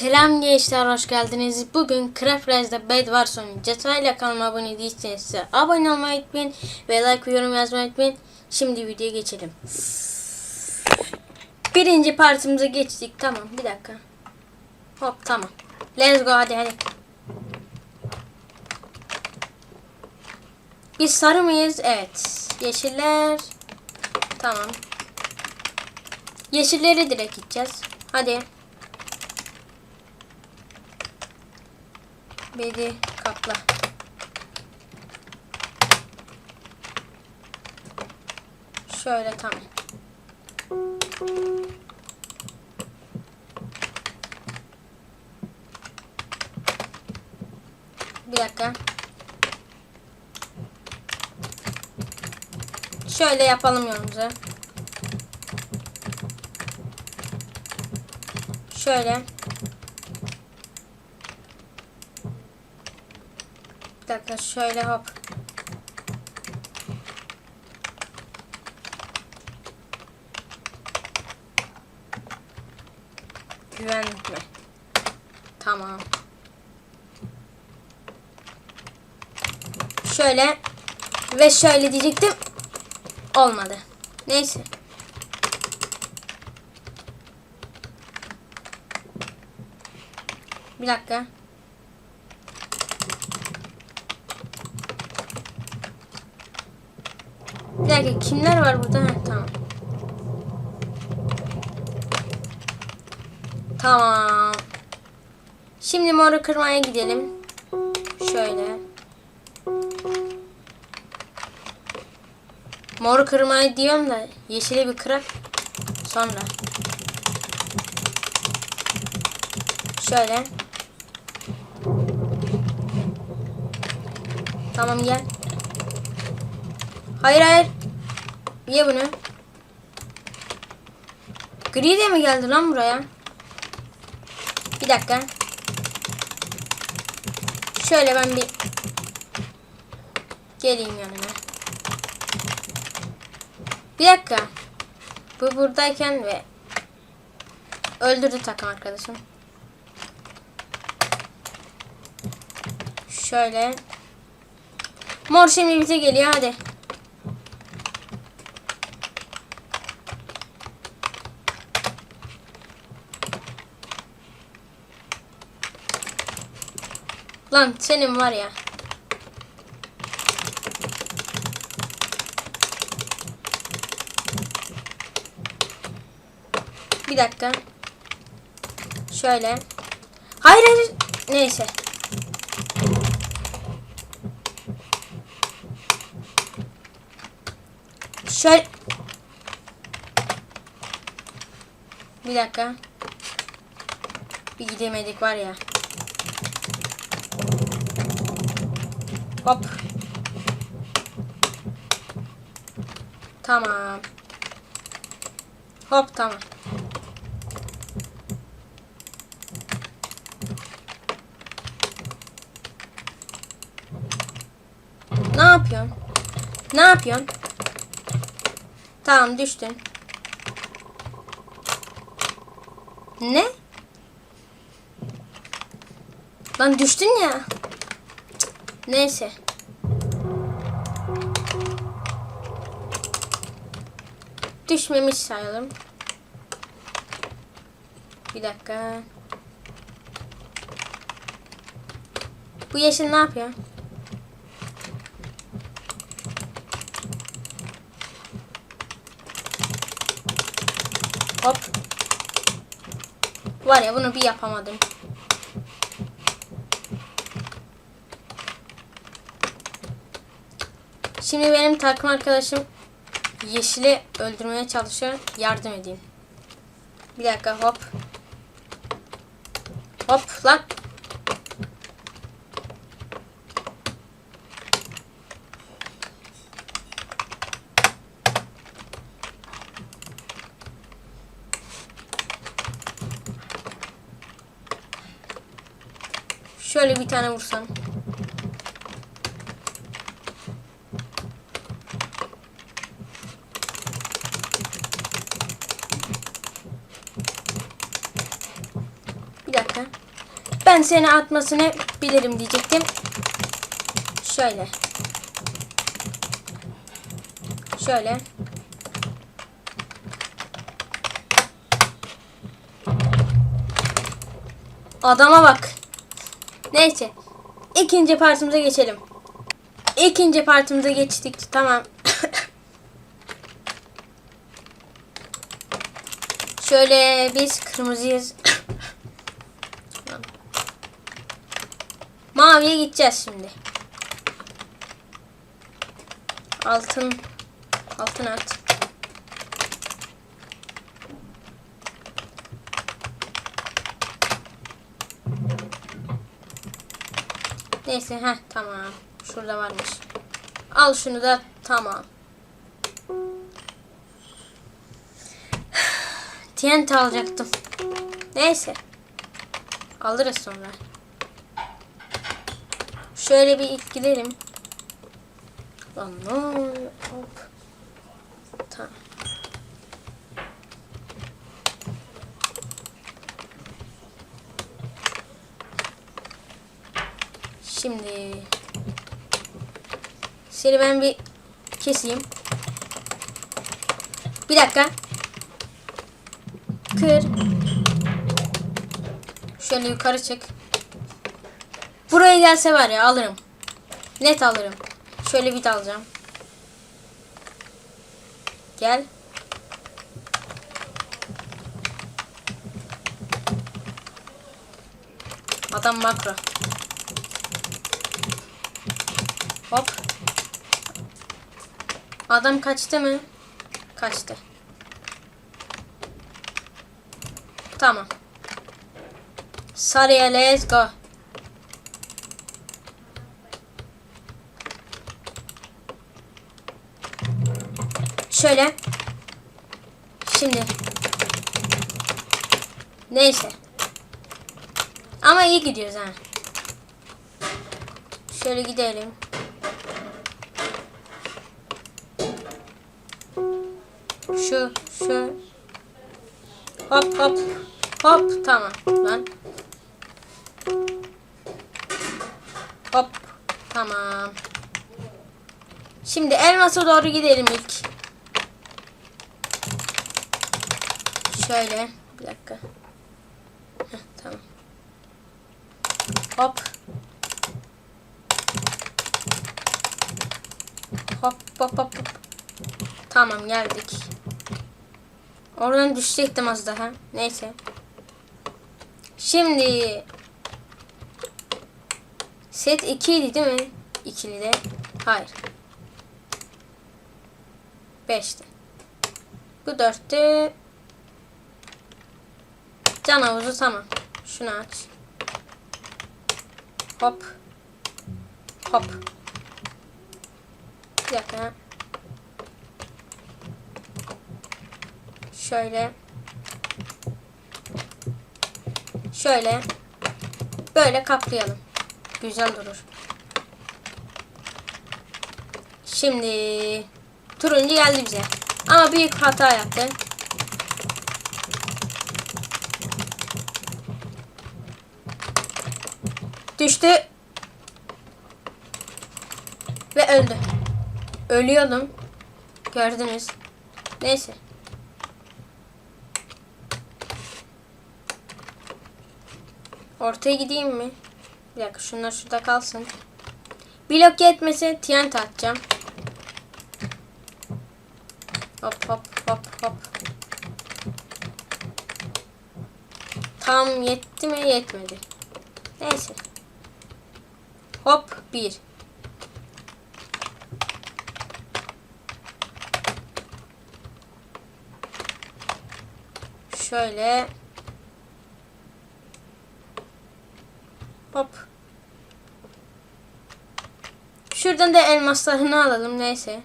Selam gençler hoş geldiniz. Bugün Craft Rise'da Bed Wars oynayacağız. Hala kanalıma abone değilseniz size abone olmayı unutmayın. Ve like ve yorum yazmayı unutmayın. Şimdi videoya geçelim. Birinci partimize geçtik. Tamam bir dakika. Hop tamam. Let's go hadi hadi. Biz sarı mıyız? Evet. Yeşiller. Tamam. Yeşilleri direkt gideceğiz. Hadi. Beni kapla. Şöyle tamam. Bir dakika. Şöyle yapalım yolumuzu. Şöyle. Dakika şöyle hop. Güvenlik mi? Tamam. Şöyle ve şöyle diyecektim. Olmadı. Neyse. Bir dakika. Bir dakika kimler var burada? Heh, tamam. Tamam. Şimdi moru kırmaya gidelim. Şöyle. Moru kırmaya diyorum da yeşili bir kırak. Sonra. Şöyle. Tamam gel. Hayır hayır. Ye bunu. Gri de mi geldi lan buraya? Bir dakika. Şöyle ben bir geleyim yanına. Bir dakika. Bu buradayken ve öldürdü takım arkadaşım. Şöyle. Mor şimdi bize geliyor hadi. Lan senin var ya. Bir dakika. Şöyle. Hayır hayır. Neyse. Şöyle. Bir dakika. Bir gidemedik var ya. Hop. Tamam. Hop tamam. Ne yapıyorsun? Ne yapıyorsun? Tamam düştün. Ne? Lan düştün ya. Neyse. Düşmemiş sayalım. Bir dakika. Bu yeşil ne yapıyor? Hop. Var ya bunu bir yapamadım. Şimdi benim takım arkadaşım Yeşil'i öldürmeye çalışıyor. Yardım edeyim. Bir dakika hop. Hop lan. Şöyle bir tane vursam. Bir dakika. Ben seni atmasını bilirim diyecektim. Şöyle. Şöyle. Adama bak. Neyse. İkinci partimize geçelim. İkinci partimize geçtik. Tamam. Şöyle biz kırmızıyız. Maviye gideceğiz şimdi. Altın altın at. Neyse ha tamam. Şurada varmış. Al şunu da tamam. TNT alacaktım. Neyse. Alırız sonra. Şöyle bir ilk gidelim. Lan ne. Tamam. Şimdi seni ben bir keseyim. Bir dakika. Kır. Şöyle yukarı çık. Buraya gelse var ya alırım. Net alırım. Şöyle bir alacağım. Gel. Adam makro. Hop. Adam kaçtı mı? Kaçtı. Tamam. Sarıya let's go. Şöyle. Şimdi. Neyse. Ama iyi gidiyoruz ha. Şöyle gidelim. Şu, şu. Hop hop. Hop tamam lan. Hop tamam. Şimdi elmasa doğru gidelim ilk. Şöyle bir dakika. Heh, tamam. Hop. Hop hop hop hop. Tamam geldik. Oradan düşecektim az daha. Neyse. Şimdi set 2 idi değil mi? İkili de. Hayır. 5'ti. Bu 4'tü. Can havuzu tamam. Şunu aç. Hop. Hop. Bir dakika. Şöyle. Şöyle. Böyle kaplayalım. Güzel durur. Şimdi turuncu geldi bize. Ama büyük hata yaptı. Düştü. Ve öldü. Ölüyordum. Gördünüz. Neyse. Ortaya gideyim mi? Bir dakika şunlar şurada kalsın. Blok yetmese TNT atacağım. Hop hop hop hop. Tam yetti mi? Yetmedi. Neyse. Hop bir. Şöyle. Hop. Şuradan da elmaslarını alalım neyse.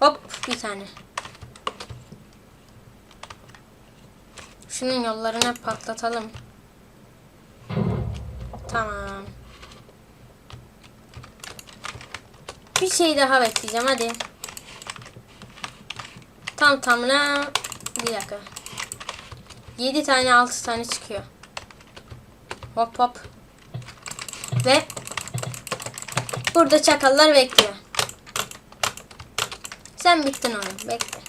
Hop bir tane. Şunun yollarını patlatalım. Tamam. Bir şey daha bekleyeceğim hadi. Tam tamına bir dakika. 7 tane 6 tane çıkıyor. Hop hop. Ve burada çakallar bekliyor. Sen bittin oğlum. Bekle.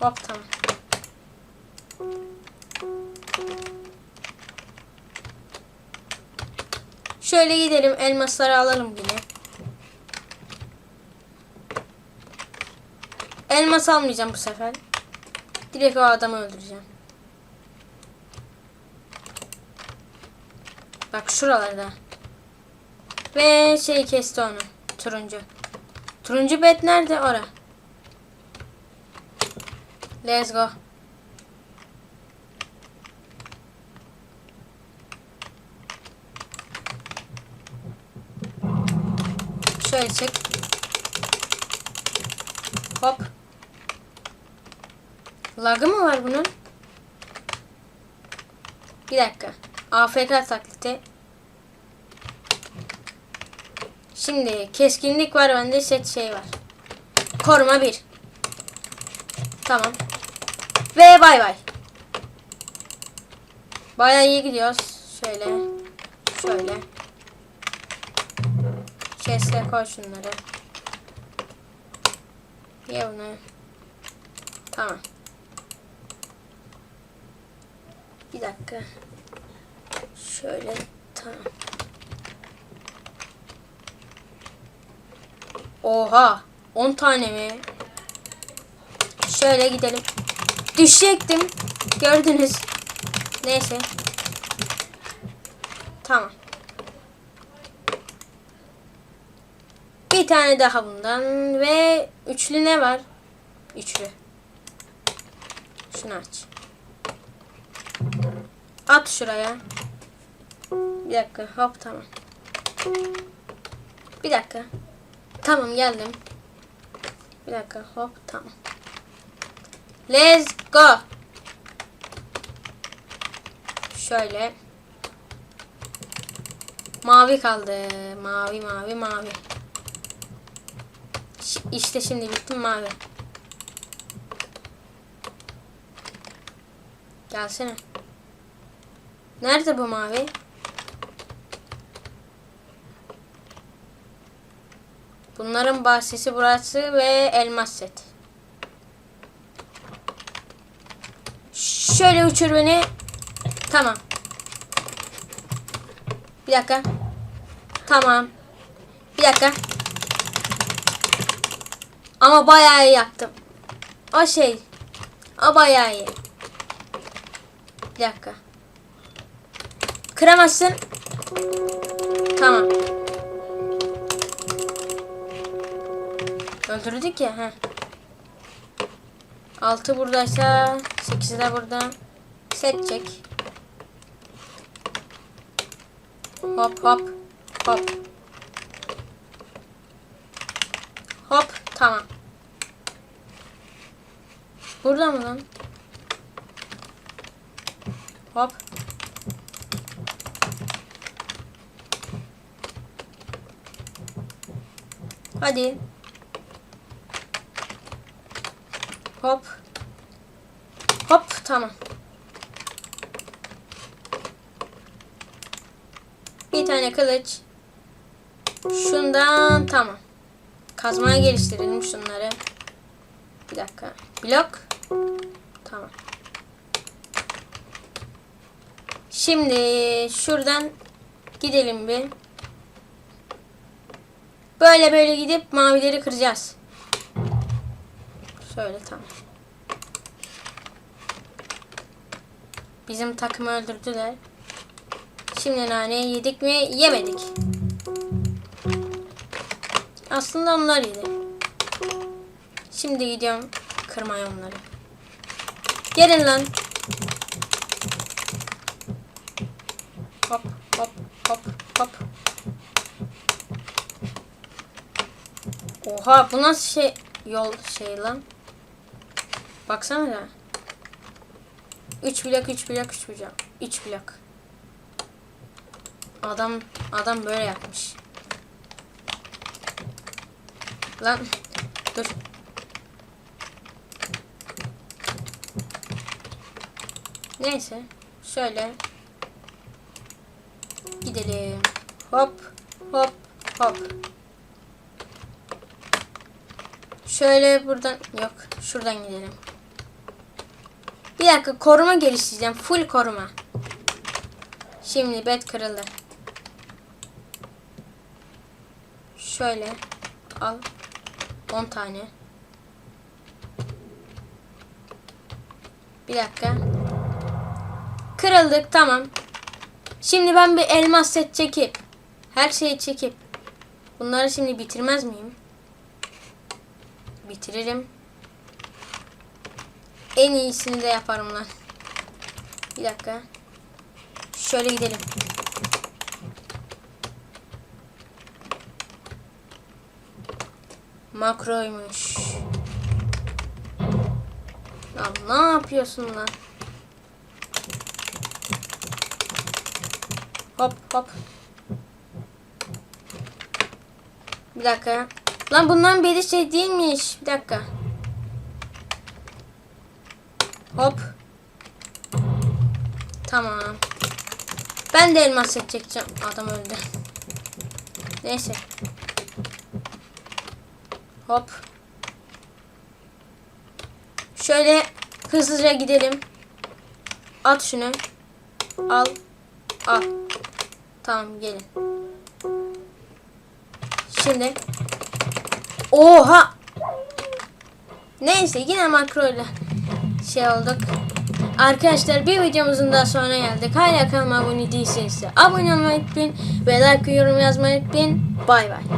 Hop tamam. Şöyle gidelim elmasları alalım yine. Elmas almayacağım bu sefer. Direkt o adamı öldüreceğim. Bak şuralarda. Ve şey kesti onu. Turuncu. Turuncu bet nerede? Ora. Let's go. Şöyle çek. Hop. Lagı mı var bunun? Bir dakika. AFK taklidi. Şimdi keskinlik var bende set şey var. Koruma 1. Tamam. Ve bay bay. Bayağı iyi gidiyoruz. Şöyle. Şöyle. Chest'e koy şunları. Ye bunu. Tamam. Bir dakika. Şöyle tamam. Oha! 10 tane mi? Şöyle gidelim. Düşecektim. Gördünüz. Neyse. Tamam. Bir tane daha bundan ve üçlü ne var? Üçlü. Şunu aç. At şuraya. Bir dakika. Hop tamam. Bir dakika. Tamam geldim. Bir dakika. Hop tamam. Let's go. Şöyle. Mavi kaldı. Mavi mavi mavi. Ş- İşte şimdi bittim mavi. Gelsene. Nerede bu mavi? Bunların bahçesi burası ve elmas set. Şöyle uçur beni. Tamam. Bir dakika. Tamam. Bir dakika. Ama bayağı iyi yaptım. O şey. O bayağı iyi. Bir dakika. Kıramazsın. Tamam. Öldürdük ya. Heh. 6 buradaysa 8 de burada. Set çek. Hop hop hop. Hop tamam. Burada mı lan? Hop. Hadi. Hop. Hop tamam. Bir tane kılıç. Şundan tamam. Kazmaya geliştirelim şunları. Bir dakika. Blok. Tamam. Şimdi şuradan gidelim bir. Böyle böyle gidip mavileri kıracağız. Şöyle tamam. Bizim takımı öldürdüler. Şimdi naneyi yedik mi? Yemedik. Aslında onlar yedi. Şimdi gidiyorum kırmaya onları. Gelin lan. Hop hop hop hop. Oha bu nasıl şey yol şey lan. Baksana da. 3 blok 3 blok 3 blok. 3 blok. Adam adam böyle yapmış. Lan dur. Neyse. Şöyle. Gidelim. Hop. Hop. Hop. Şöyle buradan yok. Şuradan gidelim. Bir dakika koruma geliştireceğim. Full koruma. Şimdi bed kırıldı. Şöyle al 10 tane. Bir dakika. Kırıldık tamam. Şimdi ben bir elmas set çekip her şeyi çekip bunları şimdi bitirmez miyim? Bitiririm. En iyisini de yaparım lan. Bir dakika. Şöyle gidelim. Makroymuş. Ya ne yapıyorsun lan? Hop hop. Bir dakika. Lan bundan biri şey değilmiş. Bir dakika. Hop. Tamam. Ben de elmas çekeceğim. Adam öldü. Neyse. Hop. Şöyle hızlıca gidelim. At şunu. Al. Al. Tamam gelin. Şimdi. Oha. Neyse yine makro ile şey olduk. Arkadaşlar bir videomuzun daha sonuna geldik. Hala kanalıma abone değilseniz de abone olmayı unutmayın. Ve like yorum yazmayı unutmayın. Bay bay.